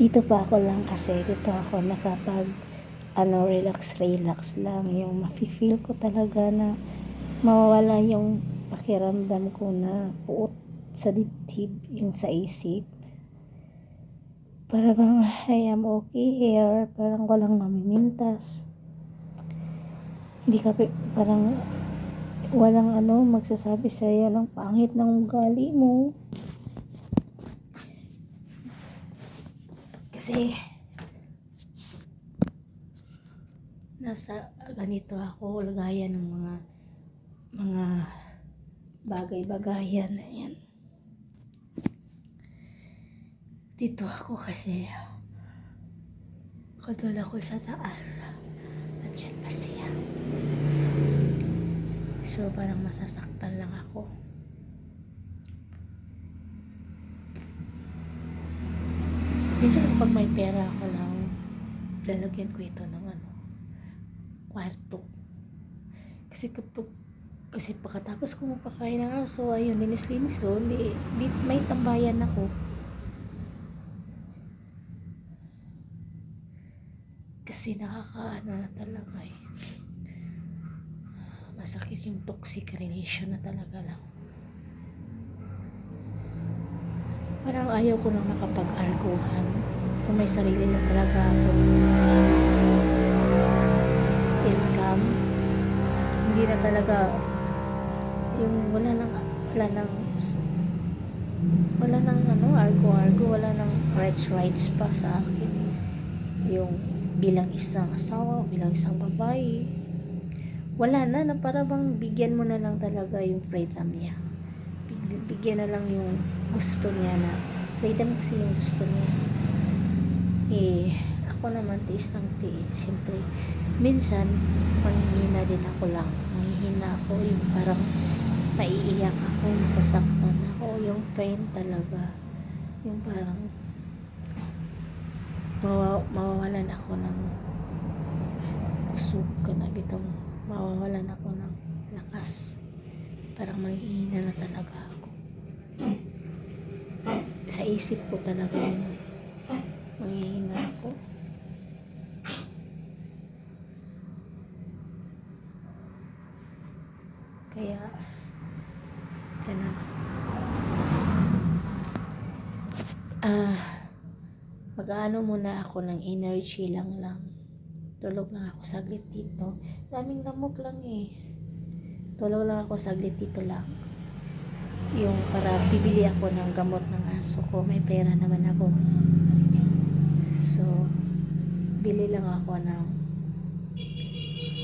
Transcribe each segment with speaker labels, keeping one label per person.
Speaker 1: Dito pa ako lang kasi dito ako nakapag ano relax relax lang. Yung mafe-feel ko talaga na mawawala yung pakiramdam ko na puot sa dibdib yung sa isip. Para bang I am okay here parang walang mamimintas. Hindi ka parang walang ano magsasabi sa'yo ng pangit ng ugali mo kasi nasa ganito ako lagayan ng mga mga bagay-bagayan na yan dito ako kasi kadol ako sa taas. At pa siya. So parang masasaktan lang ako Minsan kapag may pera ako lang, lalagyan ko ito ng ano, kwarto. Kasi kapag, kasi pagkatapos ko mapakain ng aso, ayun, linis-linis doon, di, di, may tambayan ako. Kasi nakakaano na talaga eh. Masakit yung toxic relation na talaga lang. Parang ayaw ko nang nakapag-arguhan. Kung may sarili na talaga ako. Income. Hindi na talaga yung wala nang wala nang wala nang ano, argo-argo, wala nang rights-rights pa sa akin. Yung bilang isang asawa, bilang isang babae. Wala na, na para bang bigyan mo na lang talaga yung freedom niya. Big- Bigyan na lang yung gusto niya na freedom kasi yung gusto niya. Eh, ako naman tiis ng tiis. Siyempre, minsan, manghihina din ako lang. Manghihina ako yung parang maiiyak ako, masasaktan ako. Yung pain talaga. Yung parang mawa- mawawalan ako ng kusog ka na bitong mawawalan ako ng lakas. Parang manghihina na talaga ako sa isip ko talaga yun. Manghihina ako. Kaya, ganun. Ah, mag-ano muna ako ng energy lang lang. Tulog lang ako saglit dito. Daming lamok lang eh. Tulog lang ako saglit dito lang yung para bibili ako ng gamot ng aso ko. May pera naman ako. So, bili lang ako ng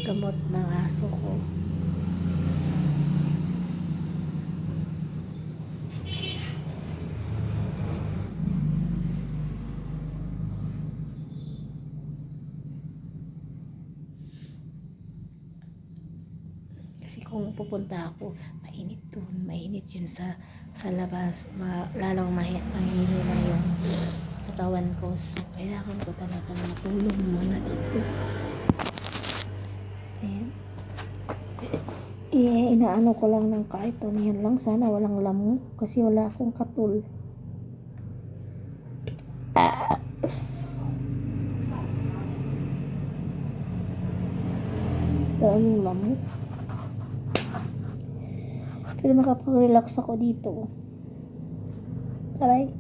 Speaker 1: gamot ng aso ko. Kasi kung pupunta ako, mainit dun, mainit yun sa sa labas, ma, lalong mahi, mahihina yung katawan ko. So, kailangan ko talaga matulong muna dito. Ayan. Eh, inaano ko lang ng karton. Yan lang. Sana walang lamok. Kasi wala akong katul. Daming lamok. Pero makapag-relax ako dito. Aray.